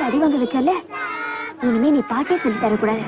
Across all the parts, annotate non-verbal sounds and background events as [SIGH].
அடி வாங்க வச்சால? இனிமே நீ பாட்டே சொல்லி தரக்கூடாது.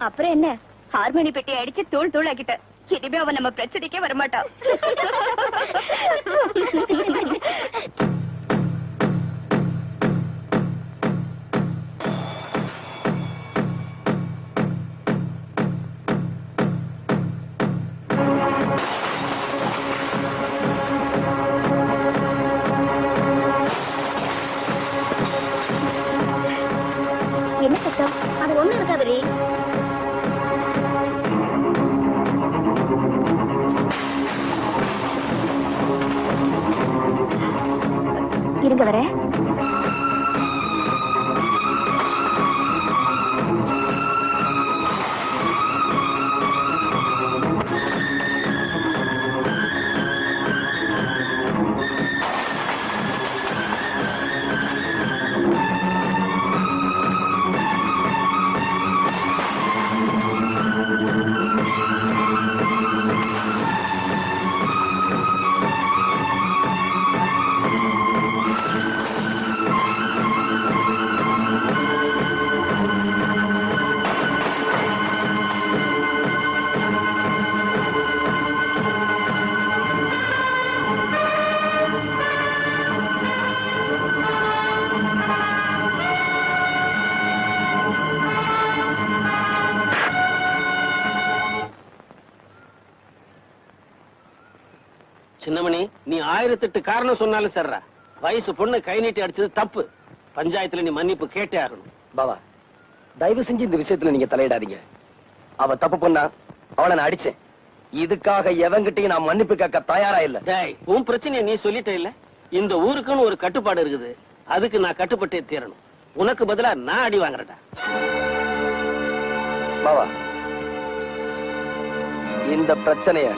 அப்புறம் என்ன? ஹார்மோனி பெட்டி அடிச்சு தூள் தூள் ஆக்கிட்ட இனிமே அவன் நம்ம பிரச்சனைக்கே வரமாட்டான் என்ன சத்தம்? அது ஒண்ணு இருக்காதுரி நீ ஆயிரத்தெட்டு காரணம் சொன்னாலும் சரிடா. வயசு பொண்ணு கை நீட்டி அடிச்சது தப்பு. பஞ்சாயத்துல நீ மன்னிப்பு கேட்டே ஆகணும். பாவா தயவு செஞ்சு இந்த விஷயத்துல நீங்க தலையிடாதீங்க. அவ தப்பு பண்ணா அவளை நான் அடிச்சேன். இதுக்காக எவங்கிட்டயும் நான் மன்னிப்பு கேட்க தயாரா இல்ல. டேய் உன் பிரச்சனைய நீ சொல்லிட்ட இல்ல? இந்த ஊருக்குன்னு ஒரு கட்டுப்பாடு இருக்குது. அதுக்கு நான் கட்டுப்பட்டே தீரணும். உனக்கு பதிலா நான் அடி வாங்குறேன்டா. பாவா இந்த பிரச்சனைய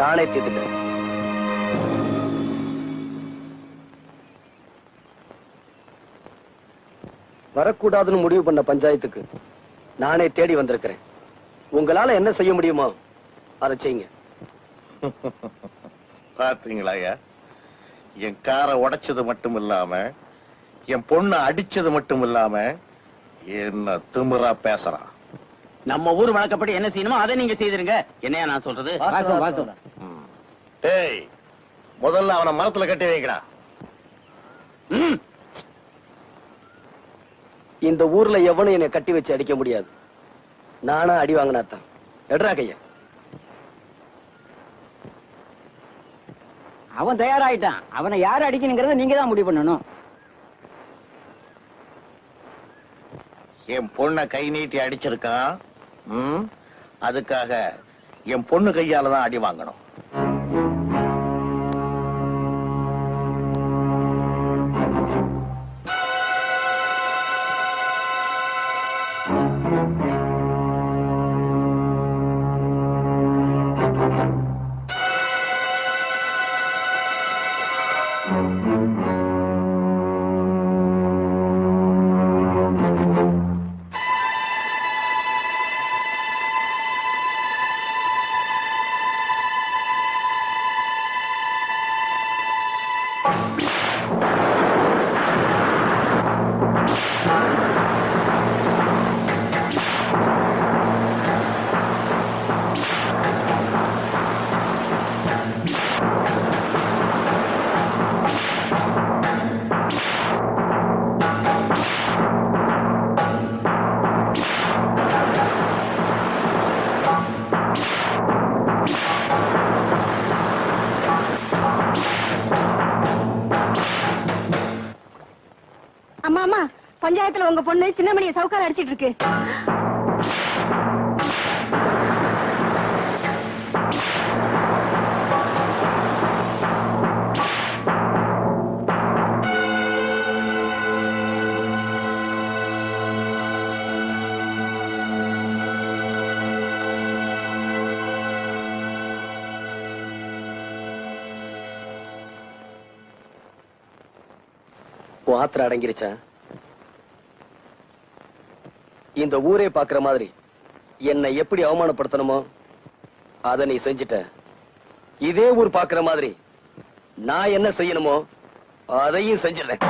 நானே தீர்த்துட்டேன். வரக்கூடாதுன்னு முடிவு பண்ண பஞ்சாயத்துக்கு நானே தேடி வந்திருக்கிறேன். உங்களால என்ன செய்ய முடியுமோ அதை செய்யுங்க. [LAUGHS] பாத்தீங்களா ஐயா? என் காரை உடைச்சது மட்டும் இல்லாம என் பொண்ணை அடிச்சது மட்டும் இல்லாம என்ன திமிரா பேசுறான் நம்ம ஊர் வழக்கப்படி என்ன செய்யணுமோ அதை நீங்க செய்திருங்க. என்னையா நான் சொல்றது? ம். முதல்ல அவனை மரத்துல கட்டி வைக்கடா. ம். இந்த ஊர்ல எவனும் என்னை கட்டி வச்சு அடிக்க முடியாது. நானா அடி வாங்கினாத்தான். எடுறா கையா. அவன் தயாராயிட்டான். அவனை யார் அடிக்கணுங்கிறத நீங்க தான் முடிவு பண்ணணும். என் பொண்ணை கை நீட்டி அடிச்சிருக்கான்? அதுக்காக என் பொண்ணு கையால தான் அடி வாங்கணும். என்னைய சின்னமணியை சவுக்கார அடிச்சிட்டு இருக்கு. உன் ஆத்திரம் அடங்கிருச்சா? இந்த ஊரே பாக்குற மாதிரி. என்னை எப்படி அவமானப்படுத்தணுமோ அத நீ செஞ்சுட்ட. இதே ஊர் பாக்குற மாதிரி நான் என்ன செய்யணுமோ அதையும் செஞ்சிடறேன்.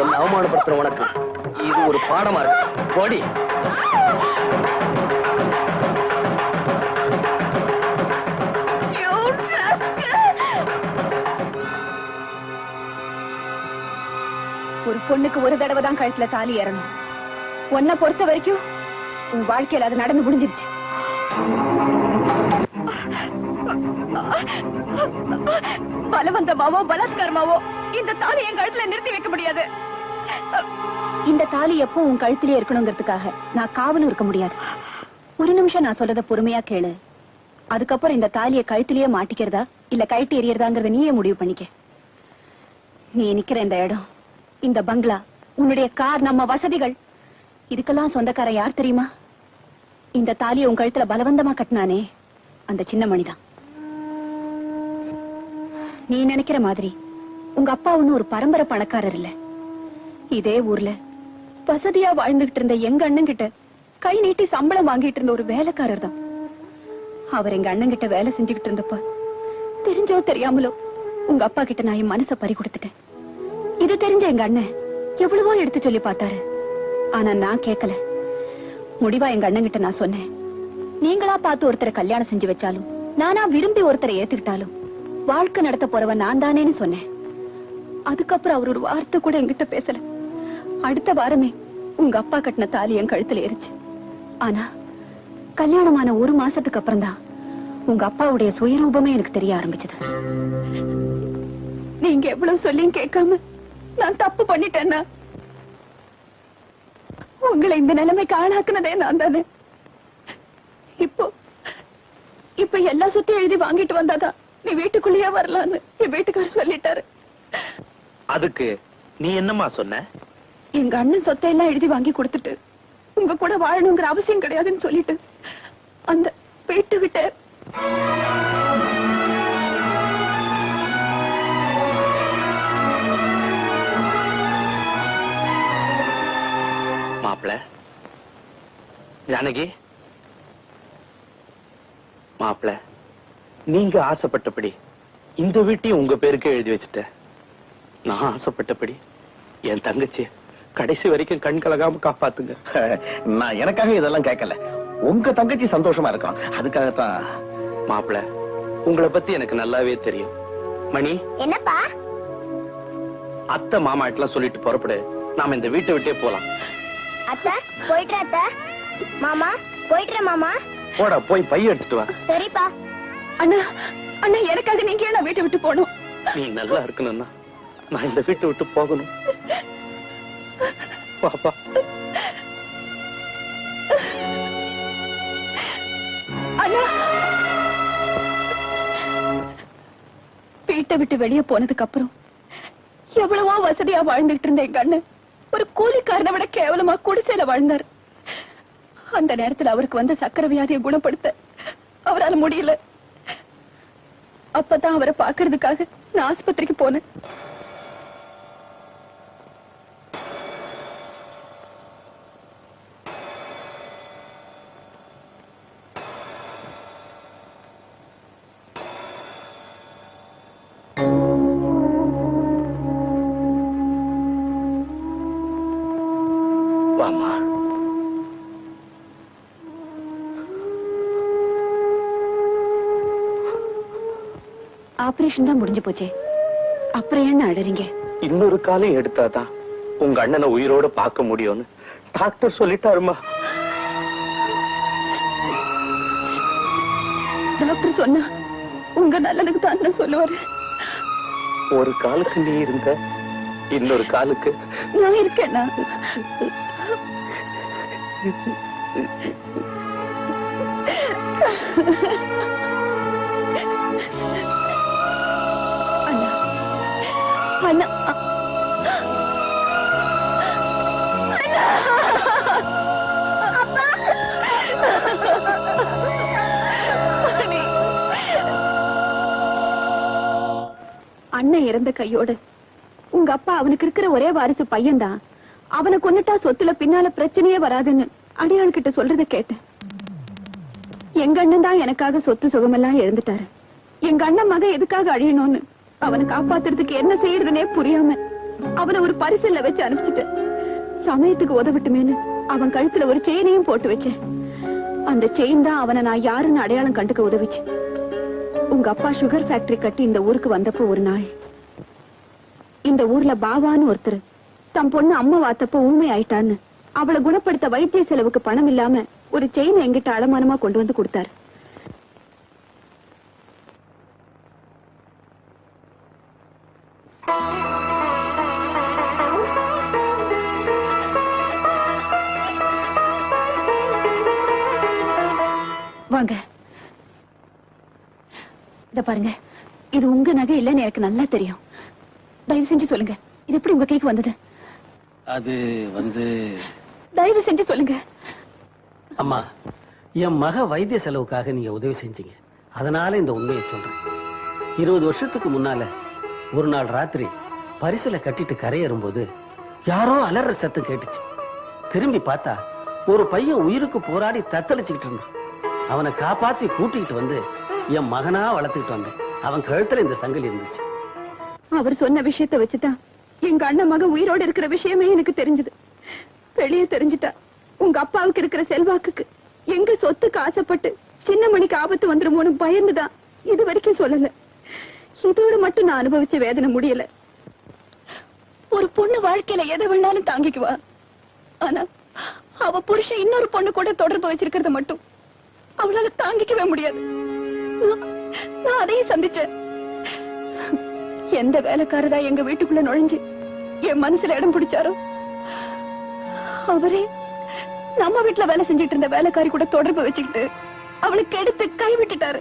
என்ன அவமானப்படுத்துற உனக்கு இது ஒரு பாடமா இருக்கு. போடி. ஒரு பொண்ணுக்கு ஒரு தடவை தான் கழுத்துல தாலி ஏறணும். உன்னை பொறுத்த வரைக்கும் உன் வாழ்க்கையில அது நடந்து முடிஞ்சிருச்சு. பலவந்தமாவோ பலாத்காரமாவோ இந்த தாலி என் கழுத்துல நிறுத்தி வைக்க முடியாது. இந்த தாலி எப்போ உன் கழுத்திலே இருக்கணுங்கிறதுக்காக நான் காவலும் இருக்க முடியாது. ஒரு நிமிஷம் நான் சொல்றத பொறுமையா கேளு. அதுக்கப்புறம் இந்த தாலியை கழுத்திலேயே மாட்டிக்கிறதா இல்ல கழட்டி எறியறதாங்கிறத நீயே முடிவு பண்ணிக்க. நீ நிக்கிற இந்த இடம் இந்த பங்களா உன்னுடைய கார் நம்ம வசதிகள். இதுக்கெல்லாம் சொந்தக்காரன் யார் தெரியுமா? இந்த தாலியை உங்க கழுத்துல பலவந்தமா கட்டினானே. அந்த சின்ன மணிதான். நீ நினைக்கிற மாதிரி உங்க அப்பா ஒண்ணு ஒரு பரம்பரை பணக்காரர் இல்ல. இதே ஊர்ல வசதியா வாழ்ந்துகிட்டு இருந்த எங்க அண்ணன் கிட்ட கை நீட்டி சம்பளம் வாங்கிட்டு இருந்த ஒரு வேலைக்காரர் தான் அவர் எங்க அண்ணன் கிட்ட வேலை செஞ்சுக்கிட்டு இருந்தப்ப தெரிஞ்சோ தெரியாமலோ உங்க அப்பா கிட்ட நான் என் மனச பறி கொடுத்துட்டேன். இது தெரிஞ்ச எங்க அண்ணன் எவ்வளவோ எடுத்து சொல்லி பார்த்தாரு. ஆனா நான் கேட்கல. முடிவா எங்க அண்ணன் கிட்ட நான் சொன்னேன். நீங்களா பார்த்து ஒருத்தரை கல்யாணம் செஞ்சு வச்சாலும் நானா விரும்பி ஒருத்தரை ஏத்துக்கிட்டாலும் வாழ்க்கை நடத்த போறவன் நான் தானேன்னு சொன்னேன். அதுக்கப்புறம் அவர் ஒரு வார்த்தை கூட என்கிட்ட பேசல. அடுத்த வாரமே உங்க அப்பா கட்டின தாலி என் கழுத்துல ஏறிச்சு. ஆனா கல்யாணமான ஒரு மாசத்துக்கு அப்புறம் தான் உங்க அப்பாவுடைய சுயரூபமே எனக்கு தெரிய ஆரம்பிச்சது. நீங்க எவ்வளவு சொல்லியும் கேட்காம நான் தப்பு பண்ணிட்டேன்னா? உங்களை இந்த நிலைமைக்கு ஆளாக்குனதே நான் தானே. இப்போ இப்ப எல்லா சொத்தையும் எழுதி வாங்கிட்டு வந்தாதான் நீ வீட்டுக்குள்ளேயே வரலான்னு என் வீட்டுக்காரர் சொல்லிட்டாரு. அதுக்கு நீ என்னம்மா சொன்ன? எங்க அண்ணன் சொத்தை எல்லாம் எழுதி வாங்கி கொடுத்துட்டு உங்க கூட வாழணுங்கிற அவசியம் கிடையாதுன்னு சொல்லிட்டு அந்த வீட்டு விட்டு மாப்பிள. ஜானகி. மாப்பிள நீங்க ஆசைப்பட்டபடி இந்த வீட்டையும் உங்க பேருக்கே எழுதி வச்சுட்ட. நான் ஆசைப்பட்டபடி என் தங்கச்சி கடைசி வரைக்கும் கண் கலகாம காப்பாத்துங்க. [LAUGHS] நான் எனக்காக இதெல்லாம் கேட்கல. உங்க தங்கச்சி சந்தோஷமா இருக்கான் அதுக்காகத்தான். மாப்பிள உங்களை பத்தி எனக்கு நல்லாவே தெரியும். மணி. என்னப்பா? அத்தை மாமாட்டெல்லாம் சொல்லிட்டு புறப்படு. நாம இந்த வீட்டை விட்டே போலாம். அத்தை போயிட்டு அத்தை. மாமா போயிட்டு மாமா. போடா போய் பைய எடுத்துட்டு வா. சரிப்பா. அண்ணா அண்ணா எனக்காக நீங்க ஏன் வீட்டை விட்டு போகணும்? நீ நல்லா இருக்கணும்னா நான் இந்த வீட்டை விட்டு போகணும். பாப்பா. அண்ணா. வீட்டை விட்டு வெளியே போனதுக்கு அப்புறம் எவ்வளவோ வசதியா வாழ்ந்துகிட்டு இருந்த எங்க அண்ணன். ஒரு கூலிக்காரனை விட கேவலமா குடிசையில வாழ்ந்தார். அந்த நேரத்துல அவருக்கு வந்த சக்கரை வியாதியை குணப்படுத்த அவரால் முடியல. அப்பதான் அவரை பாக்குறதுக்காக நான் ஆஸ்பத்திரிக்கு போனேன். வாமா ஆபரேஷன் தான் முடிஞ்சு போச்சே. அப்புறம் என்ன அழறீங்க? இன்னொரு காலம் எடுத்தாதான் உங்க அண்ணனை உயிரோட பார்க்க முடியும்னு டாக்டர் சொல்லிட்டாருமா. டாக்டர் சொன்னா உங்க நல்லதுக்கு தான் சொல்லுவாரு. ஒரு காலுக்கு நீ இருந்த இன்னொரு காலுக்கு நான் இருக்கேன்னா அண்ணா அண்ணா அண்ணன் இறந்த கையோடு. உங்க அப்பா அவனுக்கு இருக்கிற ஒரே வாரிசு பையன்தான். அவனை கொன்னுட்டா சொத்துல பின்னால பிரச்சனையே வராதுன்னு அடியாள் கிட்ட சொல்றத கேட்டேன். எங்க அண்ணன் தான் எனக்காக சொத்து சுகமெல்லாம் எழுந்துட்டாரு எங்க அண்ணன் மக எதுக்காக அழியணும்னு அவனை காப்பாத்துறதுக்கு என்ன செய்யறதுனே புரியாம அவனை ஒரு பரிசல்ல வச்சு அனுப்பிச்சிட்டேன் சமயத்துக்கு உதவிட்டுமேன்னு அவன் கழுத்துல ஒரு செயினையும் போட்டு வச்சேன். அந்த செயின் தான் அவனை நான் யாருன்னு அடையாளம் கண்டுக்க உதவிச்சு. உங்க அப்பா சுகர் ஃபேக்டரி கட்டி இந்த ஊருக்கு வந்தப்போ ஒரு நாள். இந்த ஊர்ல பாபான்னு ஒருத்தர் தம் பொண்ணு அம்மா வாத்தப்ப ஊமை ஆயிட்டான்னு. அவளை குணப்படுத்த வைத்திய செலவுக்கு பணம் இல்லாம ஒரு செயின் எங்கிட்ட அடமானமா கொண்டு வந்து கொடுத்தாரு. வாங்க. இத பாருங்க. இது உங்க நகை இல்லைன்னு எனக்கு நல்லா தெரியும். தயவு செஞ்சு சொல்லுங்க. இது எப்படி உங்க கைக்கு வந்தது? அது வந்து தயவு செஞ்சு சொல்லுங்க. அம்மா என் மக வைத்திய செலவுக்காக நீங்க உதவி செஞ்சீங்க. அதனால இந்த உண்மையை சொல்றேன். இருபது வருஷத்துக்கு முன்னால ஒரு நாள் ராத்திரி பரிசுல கட்டிட்டு கரையேறும்போது யாரோ அலற சத்தம் கேட்டுச்சு. திரும்பி பார்த்தா ஒரு பையன் உயிருக்கு போராடி தத்தளிச்சுக்கிட்டு இருந்தான். அவனை காப்பாத்தி கூட்டிக்கிட்டு வந்து என் மகனா வளர்த்துக்கிட்டு வந்தேன். அவன் கழுத்துல இந்த சங்கிலி இருந்துச்சு. அவர் சொன்ன விஷயத்த வச்சுதான் எங்க அண்ணன் மகன் உயிரோட இருக்கிற விஷயமே எனக்கு தெரிஞ்சது. வெளியே தெரிஞ்சுட்டா உங்க அப்பாவுக்கு இருக்கிற செல்வாக்குக்கு எங்க சொத்துக்கு ஆசைப்பட்டு சின்ன மணிக்கு ஆபத்து வந்துருமோன்னு பயந்துதான் இது வரைக்கும் சொல்லல. இதோட மட்டும் நான் அனுபவிச்ச வேதனை முடியல. ஒரு பொண்ணு வாழ்க்கையில எதை வேணாலும் தாங்கிக்குவா. ஆனா அவ புருஷன் இன்னொரு பொண்ணு கூட தொடர்பு வச்சிருக்கிறத மட்டும் அவளால தாங்கிக்கவே முடியாது. நான் அதையும் சந்திச்சேன். எந்த வேலைக்காரதா எங்க வீட்டுக்குள்ள நுழைஞ்சு என் மனசுல இடம் பிடிச்சாரோ? அவரே நம்ம வீட்டுல வேலை செஞ்சுட்டு இருந்த வேலைக்காரி கூட தொடர்பு வச்சுக்கிட்டு அவளுக்கு எடுத்து கை விட்டுட்டாரு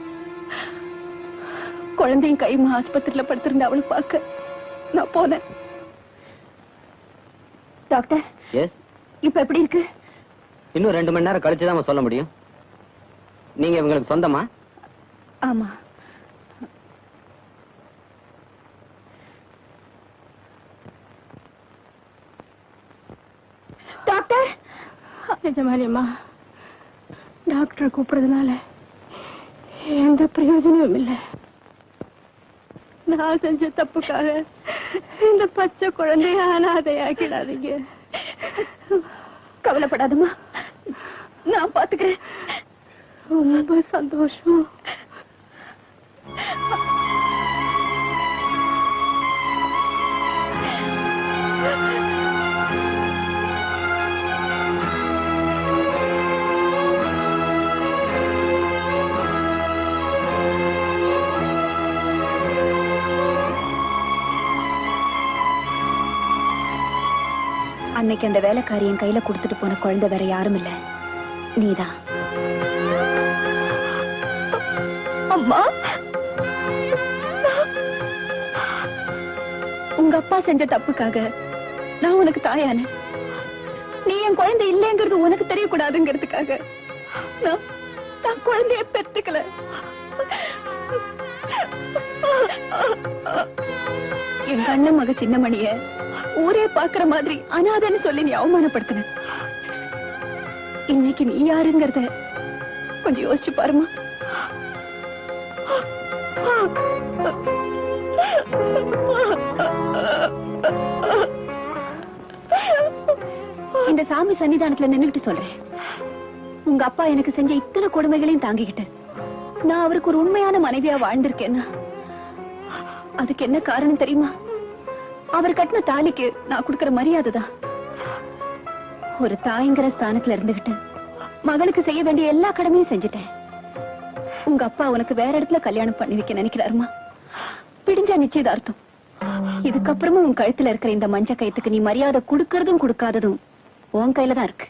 குழந்தையும் கைமா ஆஸ்பத்திரியில படுத்திருந்த அவளை பார்க்க நான் போனேன். டாக்டர் இப்ப எப்படி இருக்கு? இன்னும் ரெண்டு மணி நேரம் கழிச்சு தான் சொல்ல முடியும். நீங்க இவங்களுக்கு சொந்தமா? ஆமா டாக்டர் நிஜமானியம்மா டாக்டர் கூப்பிடுறதுனால எந்த பிரயோஜனமும் இல்லை. நான் செஞ்ச தப்புக்காக இந்த பச்சை குழந்தைய அனாதையாக்கிடாதீங்க. கவலைப்படாதம்மா. நான் பாத்துக்கிறேன் ரொம்ப சந்தோஷம். அன்னைக்கு அந்த வேலைக்காரி என் கையில கொடுத்துட்டு போன குழந்தை வேற யாரும் இல்ல. நீதான் அம்மா. உங்க அப்பா செஞ்ச தப்புக்காக நான் உனக்கு தாயான. நீ என் குழந்தை இல்லைங்கிறது உனக்கு தெரியக்கூடாதுங்கிறதுக்காக நான் நான் குழந்தைய பெற்றுக்கல. எங்க அண்ணன் மக சின்னமணிய ஊரே பாக்குற மாதிரி அனாதைன்னு சொல்லி நீ அவமானப்படுத்தின. இன்னைக்கு நீ யாருங்கிறத கொஞ்சம் யோசிச்சு பாருமா. இந்த சாமி சன்னிதானத்துல நின்னுகிட்டு சொல்றேன். உங்க அப்பா எனக்கு செஞ்ச இத்தனை கொடுமைகளையும் தாங்கிக்கிட்டு நான் அவருக்கு ஒரு உண்மையான மனைவியா வாழ்ந்திருக்கேன்னா அதுக்கு என்ன காரணம் தெரியுமா? அவர் கட்டின தாலிக்கு நான் கொடுக்கிற மரியாதை தான் ஒரு தாய்ங்கிற ஸ்தானத்துல இருந்துகிட்டு மகளுக்கு செய்ய வேண்டிய எல்லா கடமையும் செஞ்சுட்டேன். உங்க அப்பா உனக்கு வேற இடத்துல கல்யாணம் பண்ணி வைக்க நினைக்கிறாருமா? பிடிஞ்சா நிச்சயதார்த்தம். இதுக்கப்புறமும் உன் கழுத்துல இருக்கிற இந்த மஞ்ச கயத்துக்கு நீ மரியாதை கொடுக்கறதும் கொடுக்காததும் உன் கையில தான் இருக்கு.